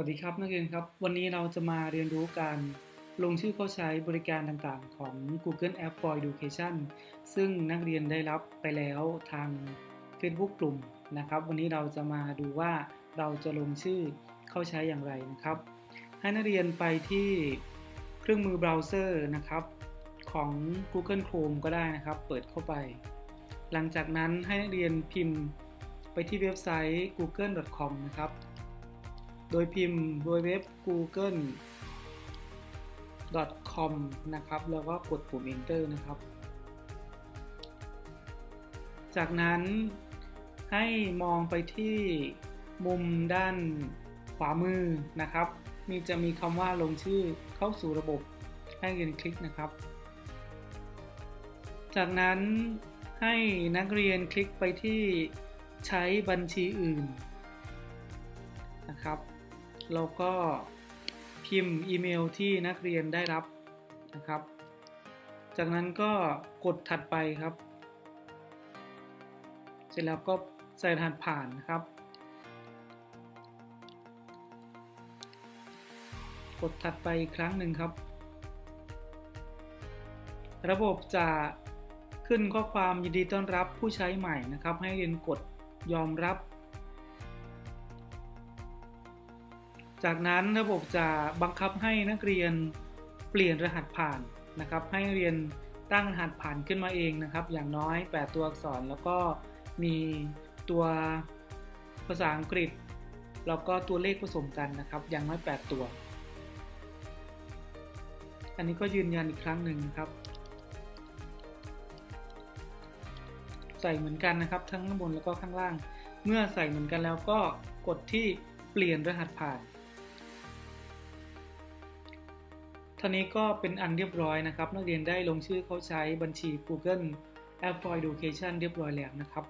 วัสดีครับนักเรียนครับ วันนี้เราจะมาเรียนรู้การลงชื่อเข้าใช้บริการต่างๆ ของ Google App for Education ซึ่งนักเรียนได้รับไปแล้วทาง Facebook กลุ่มนะครับ วันนี้เราจะมาดูว่าเราจะลงชื่อเข้าใช้อย่างไรนะครับ ให้นักเรียนไปที่เครื่องมือเบราว์เซอร์นะครับของ Google Chrome ก็ได้นะครับ เปิดเข้าไป หลังจากนั้นให้นักเรียนพิมพ์ไปที่เว็บไซต์ google.com นะครับ โดยพิมพ์ www google com นะครับ แล้วก็กดปุ่ม enter นะครับ จากนั้นให้มองไปที่มุมด้านขวามือนะครับ มีจะมีคำว่าลงชื่อเข้าสู่ระบบให้เรียนคลิกนะครับ จากนั้นให้นักเรียนคลิกไปที่ใช้บัญชีอื่นนะครับ แล้วก็พิมพ์อีเมลที่นักเรียนได้รับนะครับ จากนั้นก็กดถัดไปครับ เสร็จแล้วก็ใส่รหัสผ่านนะครับ กดถัดไปอีกครั้งหนึ่งครับ ระบบจะขึ้นข้อความยินดีต้อนรับผู้ใช้ใหม่นะครับ ให้เรียนกดยอมรับ จากนั้นระบบจะบังคับให้นักเรียนเปลี่ยนรหัสผ่านนะครับ ให้นักเรียนตั้งรหัสผ่านขึ้นมาเองนะครับ อย่างน้อย 8 ตัวอักษรแล้วก็มีตัวภาษาอังกฤษ แล้วก็ตัวเลขผสมกันนะครับ อย่างน้อย 8 ตัว อันนี้ก็ยืนยันอีกครั้งหนึ่งนะครับ ใส่เหมือนกันนะครับ ทั้งข้างบนแล้วก็ข้างล่าง เมื่อใส่เหมือนกันแล้วก็กดที่เปลี่ยนรหัสผ่าน ท่านี้ก็เป็นอันเรียบร้อยนะครับ นักเรียนได้ลงชื่อเข้าใช้บัญชี Google App for Education เรียบร้อยแล้วนะครับ